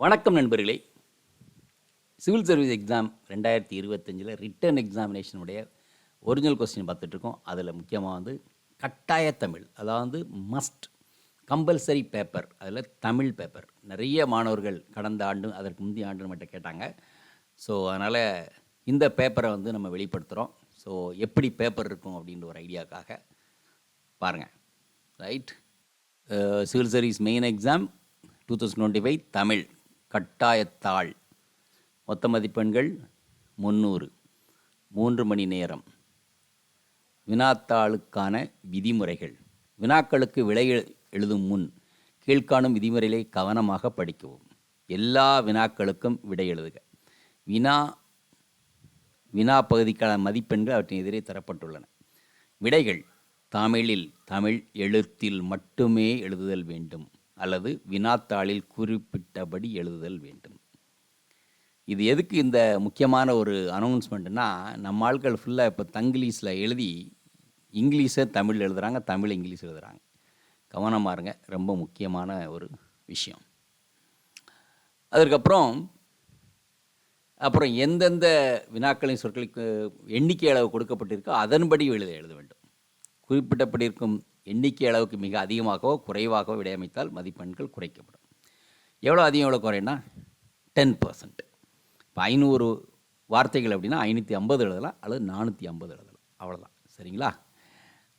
வணக்கம் நண்பர்களே. Civil service exam ரெண்டாயிரத்தி இருபத்தஞ்சில் ரிட்டர்ன் எக்ஸாமினேஷனுடைய ஒரிஜினல் கொஸ்டின் பார்த்துட்ருக்கோம். அதில் முக்கியமாக வந்து கட்டாய தமிழ் அதாவது மஸ்ட் கம்பல்சரி பேப்பர் அதில் தமிழ் பேப்பர் நிறைய மாணவர்கள் கடந்த ஆண்டு அதற்கு முந்தைய ஆண்டு மட்டும் கேட்டாங்க. ஸோ அதனால் இந்த பேப்பரை வந்து நம்ம வெளிப்படுத்துகிறோம். ஸோ எப்படி பேப்பர் இருக்கும் அப்படின்ற ஒரு ஐடியாக்காக பாருங்கள் right civil service main exam two thousand twenty five Tamil. கட்டாயத்தாள். மொத்த மதிப்பெண்கள் முந்நூறு மூன்று மணி நேரம். வினாத்தாளுக்கான விதிமுறைகள். வினாக்களுக்கு விடை எழு- எழுதும் முன் கீழ்காணும் விதிமுறைகளை கவனமாக படிக்கவும். எல்லா வினாக்களுக்கும் விடை எழுதுக. வினா வினா பகுதிக்கான மதிப்பெண்கள் அவற்றின் எதிரே தரப்பட்டுள்ளன. விடைகள் தமிழில் தமிழ் எழுத்தில் மட்டுமே எழுதுதல் வேண்டும். அல்லது வினாத்தாளில் குறிப்பிட்டபடி எழுதுதல் வேண்டும். இது எதுக்கு இந்த முக்கியமான ஒரு அனௌன்ஸ்மெண்ட்னா நம்ம ஆட்கள் ஃபுல்லாக இப்போ தங்கிலீஷில் எழுதி இங்கிலீஷை தமிழ் எழுதுகிறாங்க தமிழ் இங்கிலீஷ் எழுதுகிறாங்க கவனமாக இருங்க ரொம்ப முக்கியமான ஒரு விஷயம். அதற்கப்புறம் அப்புறம் எந்தெந்த வினாக்களின் சொற்களுக்கு எண்ணிக்கை அளவு கொடுக்கப்பட்டிருக்கோ அதன்படி எழுத எழுத வேண்டும். குறிப்பிட்டப்பட்டிருக்கும் எண்ணிக்கை அளவுக்கு மிக அதிகமாகவோ குறைவாகவோ விடையமைத்தால் மதிப்பெண்கள் குறைக்கப்படும். எவ்வளோ அதிகம் எவ்வளோ குறையும்னா டென் பர்சன்ட் இப்போ ஐநூறு வார்த்தைகள் அப்படின்னா ஐநூற்றி ஐம்பது எழுதலாம் அல்லது நானூற்றி ஐம்பது எழுதலாம். அவ்வளோதான் சரிங்களா?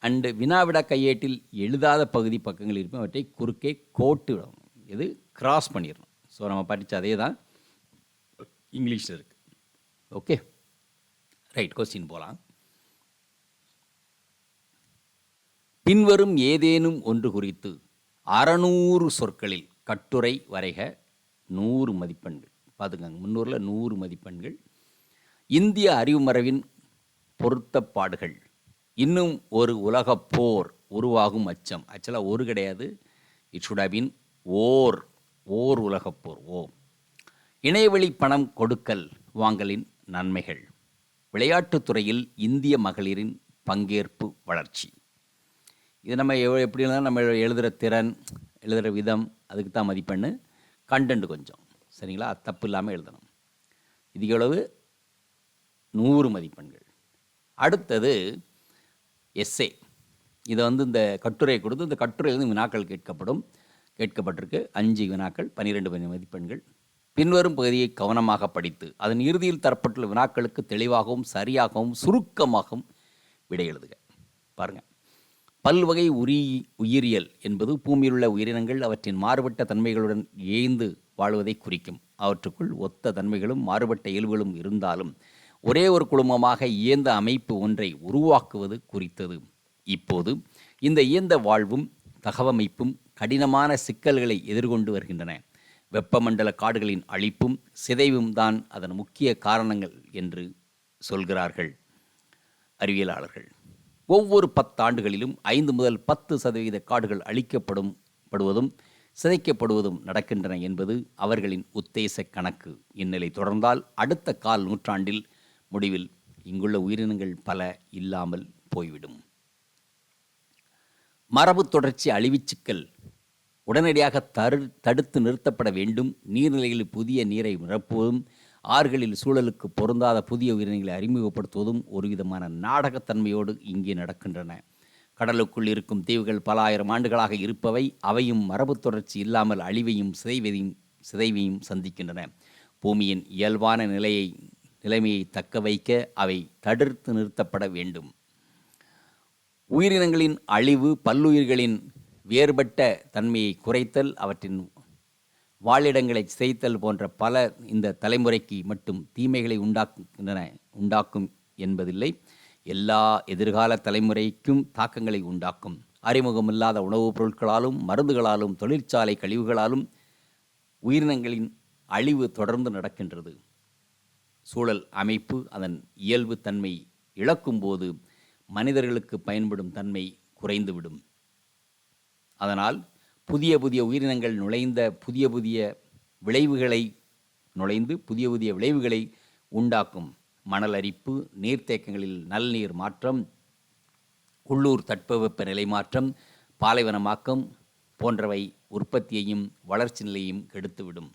அண்டு வினாவிடா கையேட்டில் எழுதாத பகுதி பக்கங்கள் இருக்கும் அவற்றை குறுக்கே கோட்டு விடணும். இது கிராஸ் பண்ணிடணும். ஸோ நம்ம படித்த அதே தான் இங்கிலீஷில் இருக்குது ஓகே ரைட் கொஸ்டின் போகலாம் பின்வரும் ஏதேனும் ஒன்று குறித்து அறநூறு சொற்களில் கட்டுரை வரைக நூறு மதிப்பெண்கள். பார்த்துக்கங்க முந்நூறில் நூறு மதிப்பெண்கள். இந்திய அறிவுமரபின் பொருத்தப்பாடுகள். இன்னும் ஒரு உலக போர் உருவாகும் அச்சம். ஆக்சுவலாக ஒரு கிடையாது. It should have or or உலகப்போர் ஓ இணையவழி பணம் கொடுக்கல் வாங்கலின் நன்மைகள். விளையாட்டுத்துறையில் இந்திய மகளிரின் பங்கேற்பு வளர்ச்சி. இது நம்ம எவ்வளோ எப்படி இருந்தாலும் நம்ம எழுதுகிற திறன் எழுதுகிற விதம் அதுக்கு தான் மதிப்பெண்ணு. கண்டென்ட் கொஞ்சம். சரிங்களா? அது தப்பு இல்லாமல் எழுதணும். இது எவ்வளவு நூறு மதிப்பெண்கள். அடுத்தது எஸ்ஏ இதை வந்து இந்த கட்டுரையை கொடுத்து இந்த கட்டுரையிலிருந்து வினாக்கள் கேட்கப்படும். கேட்கப்பட்டிருக்கு. அஞ்சு வினாக்கள் பன்னிரெண்டு மதிப்பெண்கள். பின்வரும் பகுதியை கவனமாக படித்து அதன் இறுதியில் தரப்பட்டுள்ள வினாக்களுக்கு தெளிவாகவும் சரியாகவும் சுருக்கமாகவும் விடை எழுதுக. பாருங்கள் பல்வகை உரி உயிரியல் என்பது பூமியில் உள்ள உயிரினங்கள் அவற்றின் மாறுபட்ட தன்மைகளுடன் இயைந்து வாழ்வதை குறிக்கும். அவற்றுக்குள் ஒத்த தன்மைகளும் மாறுபட்ட இயல்புகளும் இருந்தாலும் ஒரே ஒரு குழுமமாக இயந்த அமைப்பு ஒன்றை உருவாக்குவது குறித்தது. இப்போது இந்த இயந்த வாழ்வும் தகவமைப்பும் கடினமான சிக்கல்களை எதிர்கொண்டு வருகின்றன. வெப்பமண்டல காடுகளின் அழிப்பும் சிதைவும் தான் அதன் முக்கிய காரணங்கள் என்று சொல்கிறார்கள் அறிவியலாளர்கள். ஒவ்வொரு பத்தாண்டுகளிலும் ஐந்து முதல் பத்து சதவீத காடுகள் அழிக்கப்படும் படுவதும் சிதைக்கப்படுவதும் நடக்கின்றன என்பது அவர்களின் உத்தேச கணக்கு. இந்நிலை தொடர்ந்தால் அடுத்த கால் நூற்றாண்டில் முடிவில் இங்குள்ள உயிரினங்கள் பல இல்லாமல் போய்விடும். மரபு தொடர்ச்சி அழிவுச்சிக்கல் உடனடியாக தரு தடுத்து நிறுத்தப்பட வேண்டும். நீர்நிலைகளில் புதிய நீரை நிரப்புவதும் ஆறுகளில் சூழலுக்கு பொருந்தாத புதிய உயிரினங்களை அறிமுகப்படுத்துவதும் ஒருவிதமான நாடகத்தன்மையோடு இங்கே நடக்கின்றன. கடலுக்குள் இருக்கும் தீவுகள் பல ஆயிரம் ஆண்டுகளாக இருப்பவை அவையும் மரபு தொடர்ச்சி இல்லாமல் அழிவையும் சிதைவதையும் சிதைவையும் சந்திக்கின்றன. பூமியின் இயல்பான நிலையை நிலைமையை தக்க வைக்க அவை தடுத்து நிறுத்தப்பட வேண்டும். உயிரினங்களின் அழிவு பல்லுயிர்களின் வேறுபட்ட தன்மையை குறைத்தல் அவற்றின் வாழிடங்களை செய்தல் போன்ற பல இந்த தலைமுறைக்கு மட்டும் தீமைகளை உண்டாக்குகின்றன உண்டாக்கும் என்பதில்லை. எல்லா எதிர்கால தலைமுறைக்கும் தாக்கங்களை உண்டாக்கும். அறிமுகமில்லாத உணவுப் பொருட்களாலும் மருந்துகளாலும் தொழிற்சாலை கழிவுகளாலும் உயிரினங்களின் அழிவு தொடர்ந்து நடக்கின்றது. சூழல் அமைப்பு அதன் இயல்பு தன்மை இழக்கும்போது மனிதர்களுக்கு பயன்படும் தன்மை குறைந்துவிடும். அதனால் புதிய புதிய உயிரினங்கள் நுழைந்த புதிய புதிய விளைவுகளை நுழைந்து புதிய புதிய விளைவுகளை உண்டாக்கும் மணல் அரிப்பு நீர்த்தேக்கங்களில் நல்நீர் மாற்றம் உள்ளூர் தட்பவெப்ப நிலை மாற்றம் பாலைவனமாக்கம் போன்றவை உற்பத்தியையும் வளர்ச்சி நிலையையும் கெடுத்துவிடும்.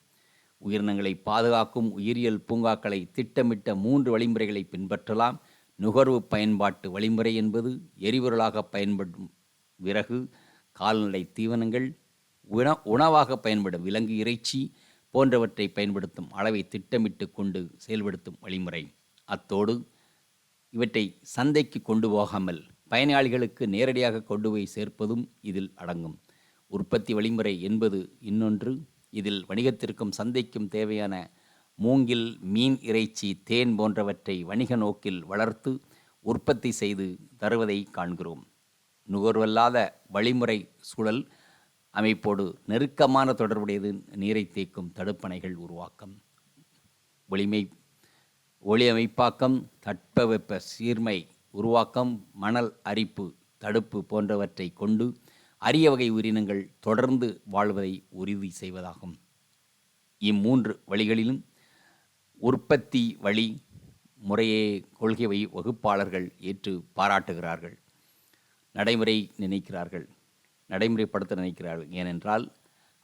உயிரினங்களை பாதுகாக்கும் உயிரியல் பூங்காக்களை திட்டமிட்ட மூன்று வழிமுறைகளை பின்பற்றலாம். நுகர்வு பயன்பாட்டு வழிமுறை என்பது எரிபொருளாக பயன்படும் விறகு கால்நடை தீவனங்கள் உண உணவாக பயன்படும் விலங்கு இறைச்சி போன்றவற்றை பயன்படுத்தும் அளவை திட்டமிட்டு கொண்டு செயல்படுத்தும் வழிமுறை. அத்தோடு இவற்றை சந்தைக்கு கொண்டு போகாமல் பயனாளிகளுக்கு நேரடியாக கொண்டு போய் சேர்ப்பதும் இதில் அடங்கும். உற்பத்தி வழிமுறை என்பது இன்னொன்று. இதில் வணிகத்திற்கும் சந்தைக்கும் தேவையான மூங்கில் மீன் இறைச்சி தேன் போன்றவற்றை வணிக நோக்கில் வளர்த்து உற்பத்தி செய்து தருவதை காண்கிறோம். நுகர்வல்லாத வழிமுறை சூழல் அமைப்போடு நெருக்கமான தொடர்புடையது நீரை தேக்கும் தடுப்பணைகள் உருவாக்கம். ஒளிமை ஒளி அமைப்பாக்கம் தட்பவெப்ப சீர்மை உருவாக்கம் மணல் அரிப்பு தடுப்பு போன்றவற்றை கொண்டு அரிய வகை உயிரினங்கள் தொடர்ந்து வாழ்வதை உறுதி செய்வதாகும். இம்மூன்று வழிகளிலும் உற்பத்தி வழி முறையே கொள்கை வகுப்பாளர்கள் ஏற்று பாராட்டுகிறார்கள் நடைமுறை நினைக்கிறார்கள். நடைமுறைப்படுத்த நினைக்கிறார்கள். ஏனென்றால்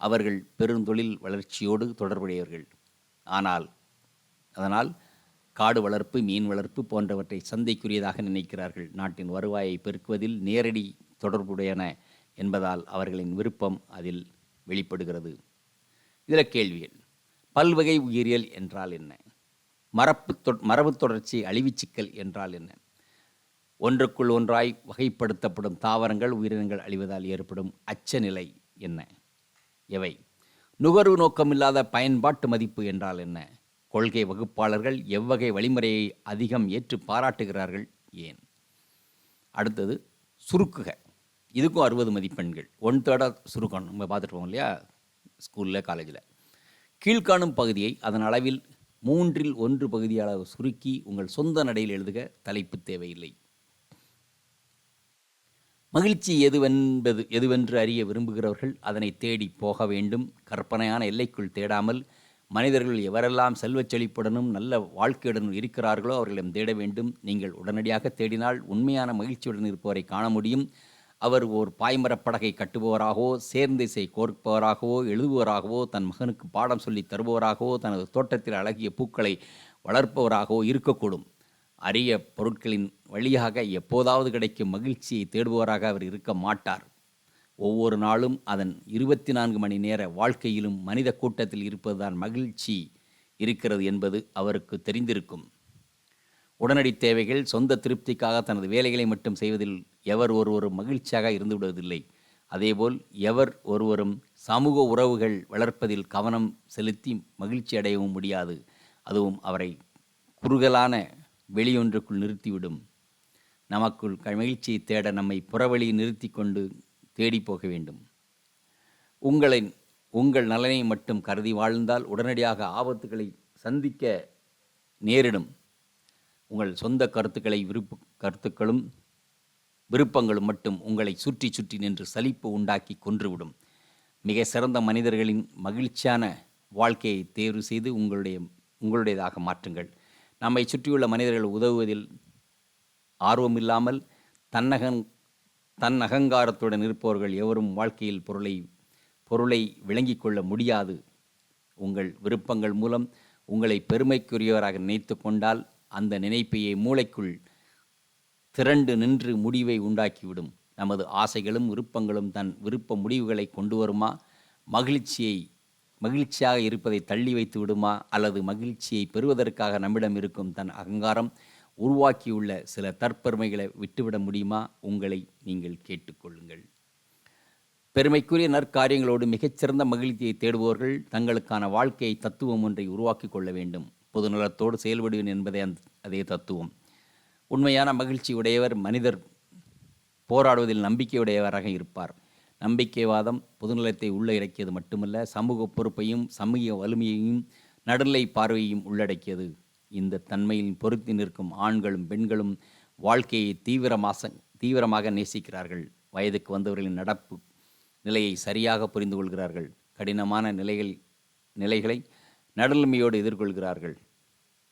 அவர்கள் பெருந்தொழில் வளர்ச்சியோடு தொடர்புடையவர்கள். ஆனால் அதனால் காடு வளர்ப்பு மீன் வளர்ப்பு போன்றவற்றை சந்தைக்குரியதாக நினைக்கிறார்கள். நாட்டின் வருவாயை பெருக்குவதில் நேரடி தொடர்புடையன என்பதால் அவர்களின் விருப்பம் அதில் வெளிப்படுகிறது. இதில் கேள்விகள் பல்வகை உயிரியல் என்றால் என்ன? மரப்பு தொ மரபு தொடர்ச்சி அழிவுச் சிக்கல் என்றால் என்ன? ஒன்றுக்குள் ஒன்றாய் வகைப்படுத்தப்படும் தாவரங்கள் உயிரினங்கள் அழிவதால் ஏற்படும் அச்சநிலை என்ன? எவை? நுகர்வு நோக்கமில்லாத பயன்பாட்டு மதிப்பு என்றால் என்ன? கொள்கை வகுப்பாளர்கள் எவ்வகை வழிமுறையை அதிகம் ஏற்று பாராட்டுகிறார்கள் ஏன்? அடுத்தது சுருக்குக. இதுக்கும் அறுபது மதிப்பெண்கள். ஒன் தேர்டாக சுருக்கணும் நம்ம பார்த்துட்டு போவோம் இல்லையா? ஸ்கூலில் காலேஜில் கீழ்காணும் பகுதியை அதன் அளவில் மூன்றில் ஒன்று பகுதியாக சுருக்கி உங்கள் சொந்த நடையில் எழுதுக. தலைப்பு தேவையில்லை. மகிழ்ச்சி எதுவென்பது எதுவென்று அறிய விரும்புகிறவர்கள் அதனை தேடி போக வேண்டும். கற்பனையான எல்லைக்குள் தேடாமல் மனிதர்கள் எவரெல்லாம் செல்வச் செழிப்புடனும் நல்ல வாழ்க்கையுடனும் இருக்கிறார்களோ அவர்களிடம் தேட வேண்டும். நீங்கள் உடனடியாக தேடினால் உண்மையான மகிழ்ச்சியுடன் இருப்பவரை காண முடியும். அவர் ஓர் பாய்மரப் படகை கட்டுபவராகவோ சேர்ந்திசை கோர்ப்பவராகவோ எழுதுபவராகவோ தன் மகனுக்கு பாடம் சொல்லி தருபவராகவோ தனது தோட்டத்தில் அழகிய பூக்களை வளர்ப்பவராகவோ இருக்கக்கூடும். அரிய பொருட்களின் வழியாக எப்போதாவது கிடைக்கும் மகிழ்ச்சியை தேடுபவராக அவர் இருக்க மாட்டார். ஒவ்வொரு நாளும் அதன் இருபத்தி நான்கு மணி நேர வாழ்க்கையிலும் மனித கூட்டத்தில் இருப்பதுதான் மகிழ்ச்சி இருக்கிறது என்பது அவருக்கு தெரிந்திருக்கும். உடனடி தேவைகள் சொந்த திருப்திக்காக தனது வேலைகளை மட்டும் செய்வதில் எவர் ஒருவரும் மகிழ்ச்சியாக இருந்து விடுவதில்லை அதேபோல் எவர் ஒருவரும் சமூக உறவுகள் வளர்ப்பதில் கவனம் செலுத்தி மகிழ்ச்சி அடையவும் முடியாது. அதுவும் அவரை குறுகலான வெளியொன்றுக்குள் நிறுத்திவிடும். நமக்குள் மகிழ்ச்சியை தேட நம்மை புறவழி நிறுத்தி கொண்டு தேடி போக வேண்டும். உங்களின் உங்கள் நலனை மட்டும் கருதி வாழ்ந்தால் உடனடியாக ஆபத்துகளை சந்திக்க நேரிடும். உங்கள் சொந்த கருத்துக்களை விருப்பு கருத்துக்களும் விருப்பங்களும் மட்டும் உங்களை சுற்றி சுற்றி நின்று சலிப்பு உண்டாக்கி கொன்றுவிடும். மிக சிறந்த மனிதர்களின் மகிழ்ச்சியான வாழ்க்கையை தேர்வு செய்து உங்களுடைய உங்களுடையதாக மாற்றுங்கள். நம்மை சுற்றியுள்ள மனிதர்கள் உதவுவதில் ஆர்வமில்லாமல் தன்னகன் தன் அகங்காரத்துடன் இருப்பவர்கள் எவரும் வாழ்க்கையில் பொருளை பொருளை விளங்கிக் கொள்ள முடியாது. உங்கள் விருப்பங்கள் மூலம் உங்களை பெருமைக்குரியவராக நினைத்து கொண்டால் அந்த நினைப்பையே மூளைக்குள் திரண்டு நின்று முடிவை உண்டாக்கிவிடும். நமது ஆசைகளும் விருப்பங்களும் தன் விருப்ப முடிவுகளை கொண்டு வருமா? மகிழ்ச்சியை மகிழ்ச்சியாக இருப்பதை தள்ளி வைத்து விடுமா? அல்லது மகிழ்ச்சியை பெறுவதற்காக நம்மிடம் இருக்கும் தன் அகங்காரம் உருவாக்கியுள்ள சில தற்பெருமைகளை விட்டுவிட முடியுமா? உங்களை நீங்கள் கேட்டுக்கொள்ளுங்கள். பெருமைக்குரிய நற்காரியங்களோடு மிகச்சிறந்த மகிழ்ச்சியை தேடுபவர்கள் தங்களுக்கான வாழ்க்கையை தத்துவம் ஒன்றை உருவாக்கி கொள்ள வேண்டும். பொதுநலத்தோடு செயல்படுவேன் என்பதே அந் அதே தத்துவம். உண்மையான மகிழ்ச்சி உடையவர் மனிதர் போராடுவதில் நம்பிக்கையுடையவராக இருப்பார். நம்பிக்கைவாதம் பொதுநலத்தை உள்ள இறக்கியது மட்டுமல்ல சமூக பொறுப்பையும் சமூக வலிமையையும் நடுநிலை பார்வையையும் உள்ளடக்கியது. இந்த தன்மையில் பொருத்தி நிற்கும் ஆண்களும் பெண்களும் வாழ்க்கையை தீவிரமாக தீவிரமாக நேசிக்கிறார்கள். வயதுக்கு வந்தவர்களின் நடப்பு நிலையை சரியாக புரிந்து கொள்கிறார்கள். கடினமான நிலைகள் நிலைகளை நடுநிலைமையோடு எதிர்கொள்கிறார்கள்.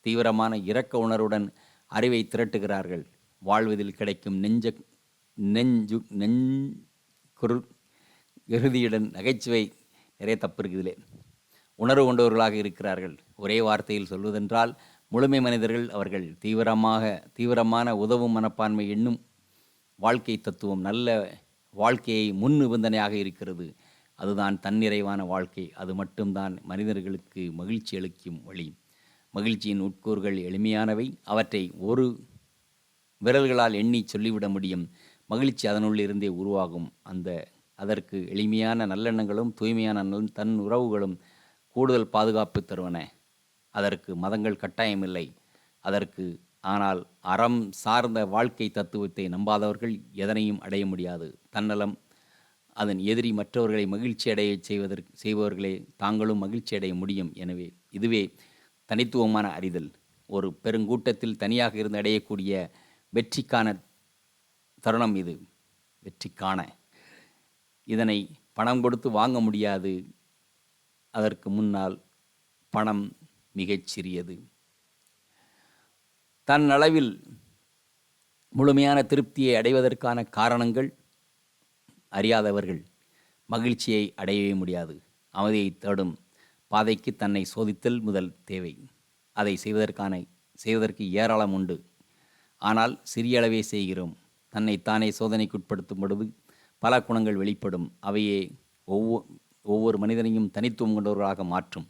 தீவிரமான இரக்க உணர்வுடன் அறிவை திரட்டுகிறார்கள். வாழ்வதில் கிடைக்கும் நெஞ்ச நெஞ்சு நெஞ் குரு இறுதியுடன் நகைச்சுவை நிறைய தப்பு இருக்குதுலே. உணர்வு கொண்டவர்களாக இருக்கிறார்கள். ஒரே வார்த்தையில் சொல்வதென்றால் முழுமை மனிதர்கள் அவர்கள் தீவிரமாக தீவிரமான உதவும் மனப்பான்மை என்னும் வாழ்க்கை தத்துவம் நல்ல வாழ்க்கையை முன் நிபந்தனையாக இருக்கிறது. அதுதான் தன்னிறைவான வாழ்க்கை. அது மட்டும்தான் மனிதர்களுக்கு மகிழ்ச்சி அளிக்கும் வழி. மகிழ்ச்சியின் உட்கூறுகள் எளிமையானவை. அவற்றை ஒரு விரல்களால் எண்ணி சொல்லிவிட முடியும். மகிழ்ச்சி அதனுள்ளிருந்தே உருவாகும். அந்த அதற்கு எளிமையான நல்லெண்ணங்களும் தூய்மையான நல் தன் உறவுகளும் கூடுதல் பாதுகாப்பு தருவன. அதற்கு மதங்கள் கட்டாயமில்லை. அதற்கு ஆனால் அறம் சார்ந்த வாழ்க்கை தத்துவத்தை நம்பாதவர்கள் எதனையும் அடைய முடியாது. தன்னலம் அதன் எதிரி மற்றவர்களை மகிழ்ச்சி அடைய செய்வதற்கு செய்பவர்களே தாங்களும் மகிழ்ச்சி அடைய முடியும். எனவே இதுவே தனித்துவமான அறிதல். ஒரு பெருங்கூட்டத்தில் தனியாக இருந்து அடையக்கூடிய வெற்றிக்கான தருணம் இது. வெற்றிக்கான இதனை பணம் கொடுத்து வாங்க முடியாது. அதற்கு முன்னால் பணம் மிகச் சிறியது. தன் அளவில் முழுமையான திருப்தியை அடைவதற்கான காரணங்கள் அறியாதவர்கள் மகிழ்ச்சியை அடையவே முடியாது. அமைதியை தேடும் பாதைக்கு தன்னை சோதித்தல் முதல் தேவை. அதை செய்வதற்கான செய்வதற்கு ஏராளம் உண்டு. ஆனால் சிறிய அளவே செய்கிறோம். தன்னைத்தானே சோதனைக்குட்படுத்தும் பொழுது பல குணங்கள் வெளிப்படும். அவையே ஒவ்வொரு ஒவ்வொரு மனிதனையும் தனித்துவம் கொண்டவர்களாக மாற்றும்.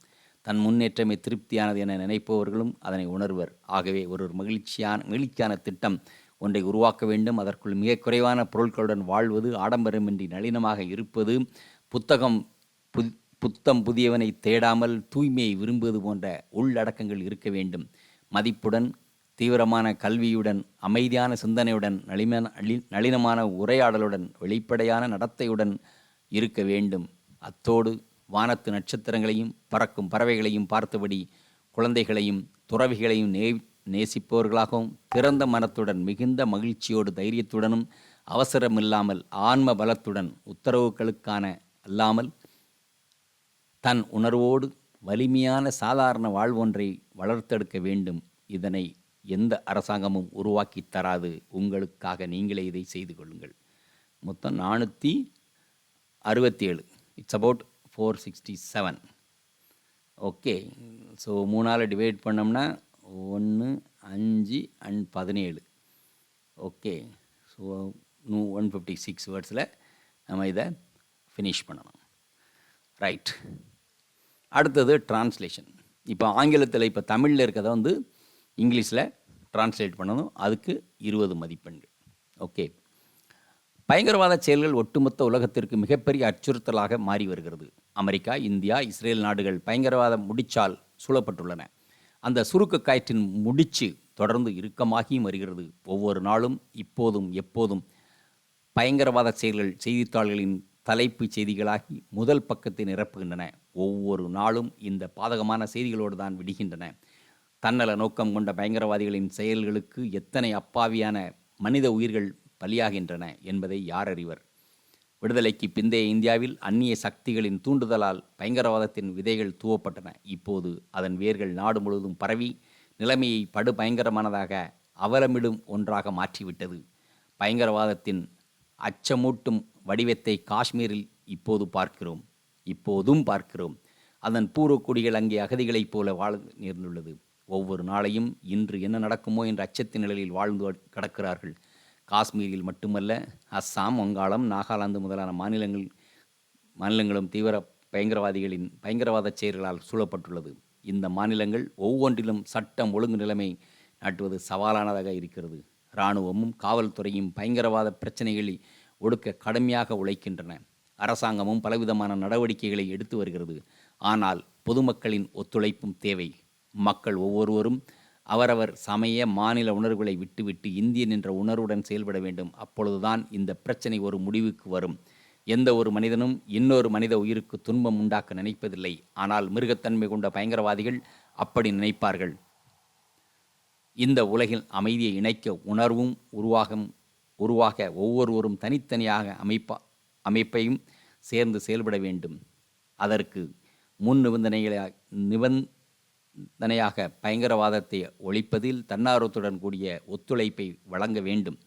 தன் முன்னேற்றமே திருப்தியானது என நினைப்பவர்களும் அதனை உணர்வர். ஆகவே ஒரு மகிழ்ச்சியான மகிழ்ச்சியான திட்டம் ஒன்றை உருவாக்க வேண்டும். அதற்குள் மிக குறைவான பொருட்களுடன் வாழ்வது ஆடம்பரமின்றி நளினமாக இருப்பது புத்தகம் பு புத்தம் புதியவனை தேடாமல் தூய்மையை விரும்புவது போன்ற உள்ளடக்கங்கள் இருக்க வேண்டும். மதிப்புடன் தீவிரமான கல்வியுடன் அமைதியான சிந்தனையுடன் நளிமன நளினமான உரையாடலுடன் வெளிப்படையான நடத்தையுடன் இருக்க வேண்டும். அத்தோடு வானத்து நட்சத்திரங்களையும் பறக்கும் பறவைகளையும் பார்த்தபடி குழந்தைகளையும் துறவிகளையும் நே நேசிப்பவர்களாகவும் திறந்த மனத்துடன் மிகுந்த மகிழ்ச்சியோடு தைரியத்துடனும் அவசரமில்லாமல் ஆன்ம பலத்துடன் உத்தரவுகளுக்கான அல்லாமல் தன் உணர்வோடு வலிமையான சாதாரண வாழ்வொன்றை வளர்த்தெடுக்க வேண்டும். இதனை எந்த அரசாங்கமும் உருவாக்கி தராது. உங்களுக்காக நீங்களே இதை செய்து கொள்ளுங்கள். மொத்தம் நானூற்றி அறுபத்தி ஏழு it's about four sixty seven okay so மூணால் divide பண்ணோம்னா ஒன்று அஞ்சு அண்ட் பதினேழு. Okay so new one fifty six வேர்ட்ஸில் நம்ம இதை ஃபினிஷ் பண்ணணும். ரைட் அடுத்தது ட்ரான்ஸ்லேஷன் இப்போ ஆங்கிலத்தில் இப்போ தமிழில் இருக்கிறத வந்து இங்கிலீஷில் ட்ரான்ஸ்லேட் பண்ணணும் அதுக்கு இருபது மதிப்பெண்கள். ஓகே பயங்கரவாத செயல்கள் ஒட்டுமொத்த உலகத்திற்கு மிகப்பெரிய அச்சுறுத்தலாக மாறி வருகிறது. அமெரிக்கா இந்தியா இஸ்ரேல் நாடுகள் பயங்கரவாத முடிச்சால் சூழப்பட்டுள்ளன. அந்த சுருக்க காய்ச்சின் முடிச்சு தொடர்ந்து இறுக்கமாகியும் வருகிறது. ஒவ்வொரு நாளும் இப்போதும் எப்போதும் பயங்கரவாத செயல்கள் செய்தித்தாள்களின் தலைப்பு செய்திகளாகி முதல் பக்கத்தை நிரப்புகின்றன. ஒவ்வொரு நாளும் இந்த பாதகமான செய்திகளோடு தான் விடுகின்றன. தன்னல நோக்கம் கொண்ட பயங்கரவாதிகளின் செயல்களுக்கு எத்தனை அப்பாவியான மனித உயிர்கள் பலியாகின்றன என்பதை யார் அறிவர்? விடுதலைக்கு பிந்தைய இந்தியாவில் அந்நிய சக்திகளின் தூண்டுதலால் பயங்கரவாதத்தின் விதைகள் தூவப்பட்டன. இப்போது அதன் வேர்கள் நாடு முழுவதும் பரவி நிலைமையை படு பயங்கரமானதாக அவலமிடும் ஒன்றாக மாற்றிவிட்டது. பயங்கரவாதத்தின் அச்சமூட்டும் வடிவத்தை காஷ்மீரில் இப்போது பார்க்கிறோம். இப்போதும் பார்க்கிறோம். அதன் பூர்வக்குடிகள் அங்கே அகதிகளைப் போல வாழ நேர்ந்துள்ளது. ஒவ்வொரு நாளையும் இன்று என்ன நடக்குமோ என்ற அச்சத்தின் நிலையில் வாழ்ந்து கிடக்கிறார்கள். காஷ்மீரில் மட்டுமல்ல அஸ்ஸாம் வங்காளம் நாகாலாந்து முதலான மாநிலங்கள் மாநிலங்களும் தீவிர பயங்கரவாதிகளின் பயங்கரவாத செயல்களால் சூழப்பட்டுள்ளது. இந்த மாநிலங்கள் ஒவ்வொன்றிலும் சட்டம் ஒழுங்கு நிலைமை நாட்டுவது சவாலானதாக இருக்கிறது. இராணுவமும் காவல்துறையும் பயங்கரவாத பிரச்சனைகளை ஒடுக்க கடுமையாக உழைக்கின்றன. அரசாங்கமும் பலவிதமான நடவடிக்கைகளை எடுத்து வருகிறது. ஆனால் பொதுமக்களின் ஒத்துழைப்பும் தேவை. மக்கள் ஒவ்வொருவரும் அவரவர் சமய மாநில உணர்வுகளை விட்டுவிட்டு இந்தியன் என்ற உணர்வுடன் செயல்பட வேண்டும். அப்பொழுதுதான் இந்த பிரச்சனை ஒரு முடிவுக்கு வரும். எந்த ஒரு மனிதனும் இன்னொரு மனித உயிருக்கு துன்பம் உண்டாக்க நினைப்பதில்லை. ஆனால் மிருகத்தன்மை கொண்ட பயங்கரவாதிகள் அப்படி நினைப்பார்கள். இந்த உலகில் அமைதியை இணைக்க உணர்வும் உருவாகும் உருவாக ஒவ்வொருவரும் தனித்தனியாக அமைப்பா அமைப்பையும் சேர்ந்து செயல்பட வேண்டும். அதற்கு முன் நிபந்தனைகளை நிபந் தனையாக பயங்கரவாதத்தை ஒழிப்பதில் தன்னார்வத்துடன் கூடிய ஒத்துழைப்பை வழங்க வேண்டும்.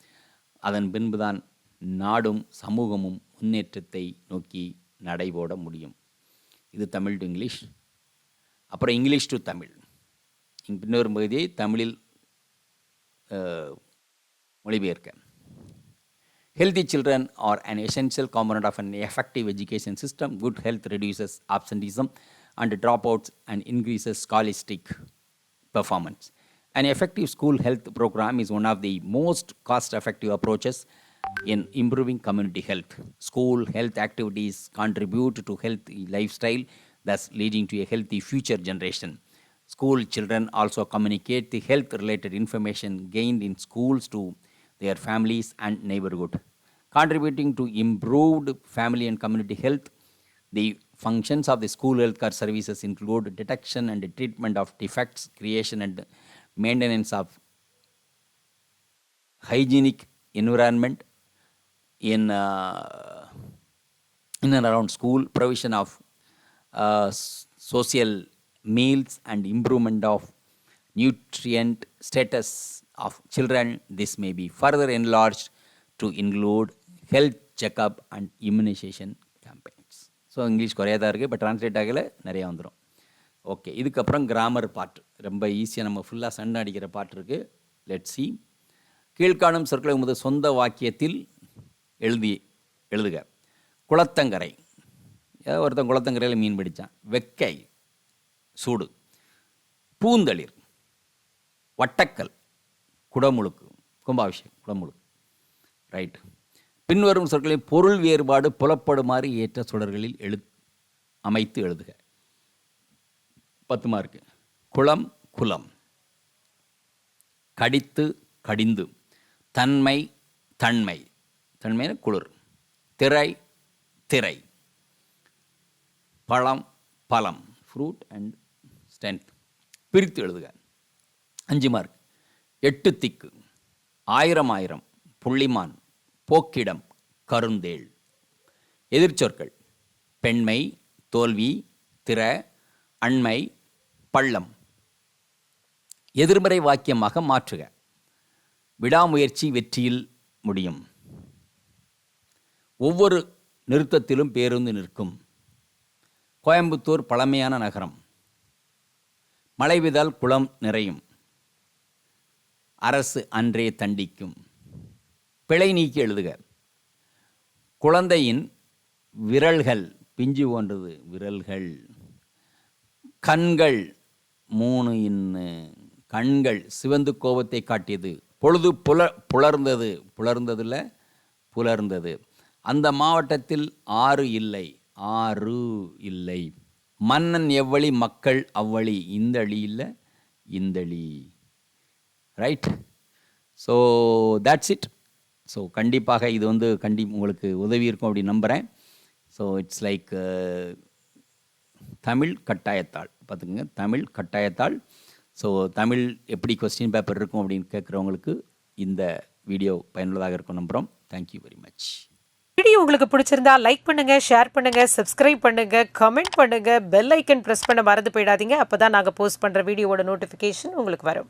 அதன் பின்புதான் நாடும் சமூகமும் முன்னேற்றத்தை நோக்கி நடைபோட முடியும். இது தமிழ் டு இங்கிலீஷ். அப்புறம் இங்கிலீஷ் டு தமிழ். இன்னொரு பகுதியை தமிழில் மொழிபெயர்க்க. Healthy children are an essential component of an effective education system. Good health reduces absenteeism. And dropouts and increases scholastic performance. An effective school health program is one of the most cost effective approaches in improving community health. School health activities contribute to healthy lifestyle, thus leading to a healthy future generation. School children also communicate the health related information gained in schools to their families and neighborhood. Contributing to improved family and community health, the functions of the school health care services include detection and treatment of defects, creation and maintenance of hygienic environment in uh, in and around school, provision of uh, social meals and improvement of nutrient status of children. This may be further enlarged to include health checkup and immunization. So English குறையா தான் இருக்குது but translate ஆகலை நிறையா வந்துடும் okay இதுக்கப்புறம் grammar பாட்டு ரொம்ப ஈஸியாக நம்ம ஃபுல்லாக சண்டை அடிக்கிற பாட்டு இருக்குது லெட் சி கீழ்காணும் சொற்களை உமது சொந்த வாக்கியத்தில் எழுதி எழுதுக. குளத்தங்கரை. ஏதோ ஒருத்தன் குளத்தங்கரையில் மீன் பிடிச்சான். வெக்கை சூடு. பூந்தளிர். வட்டக்கல். குடமுழுக்கு. கும்பாபிஷேகம். குடமுழுக்கு. ரைட் பின்வரும் சொற்களின் பொருள் வேறுபாடு புலப்படுமாறு ஏற்ற சுடர்களில் எழு அமைத்து எழுதுக. பத்து மார்க்கு குளம் குலம். கடித்து கடிந்து. தன்மை தன்மை. தன்மையான குளிர். திரை திரை. பழம் பழம். ஃப்ரூட் அண்ட் ஸ்ட்ரென்த் பிரித்து எழுதுக. அஞ்சு மார்க் எட்டு திக்கு. ஆயிரம் ஆயிரம். புள்ளிமான். போக்கிடம். கருந்தேள். எதிர்ச்சொற்கள். பெண்மை தோல்வி திற அண்மை பள்ளம். எதிர்மறை வாக்கியமாக மாற்றுக. விடாமுயற்சி வெற்றியில் முடியும். ஒவ்வொரு நிறுத்தத்திலும் பேருந்து நிற்கும். கோயம்புத்தூர் பழமையான நகரம். மலைவிதால் குளம் நிறையும். அரசு அன்றே தண்டிக்கும். பிழை நீக்கி எழுதுக. குழந்தையின் விரல்கள் பிஞ்சு போன்றது விரல்கள். கண்கள் மூணு இன்னு. கண்கள் சிவந்து கோபத்தை காட்டியது. பொழுது புல புலர்ந்தது. புலர்ந்ததில் புலர்ந்தது. அந்த மாவட்டத்தில் ஆறு இல்லை. ஆறு இல்லை. மன்னன் எவ்வளி மக்கள் அவ்வழி. அழி இல்லை இந்தளி right so that's it so கண்டிப்பாக இது வந்து கண்டி உங்களுக்கு உதவி இருக்கும் அப்படின்னு நம்புகிறேன் so it's like uh, Tamil கட்டாயத்தாள். பார்த்துக்கோங்க. தமிழ் கட்டாயத்தாள். ஸோ தமிழ் எப்படி கொஸ்டின் பேப்பர் இருக்கும் அப்படின்னு கேட்குறவங்களுக்கு இந்த வீடியோ பயனுள்ளதாக இருக்கும் நம்புகிறோம் தேங்க்யூ வெரி மச் வீடியோ உங்களுக்கு பிடிச்சிருந்தா லைக் பண்ணுங்க ஷேர் பண்ணுங்க சப்ஸ்கிரைப் பண்ணுங்க கமெண்ட் பண்ணுங்க பெல் ஐக்கன் ப்ரெஸ் பண்ண மறந்து போயிடாதீங்க. அப்போ தான் நாங்கள் போஸ்ட் பண்ணுற வீடியோவோட நோட்டிஃபிகேஷன் உங்களுக்கு வரும்.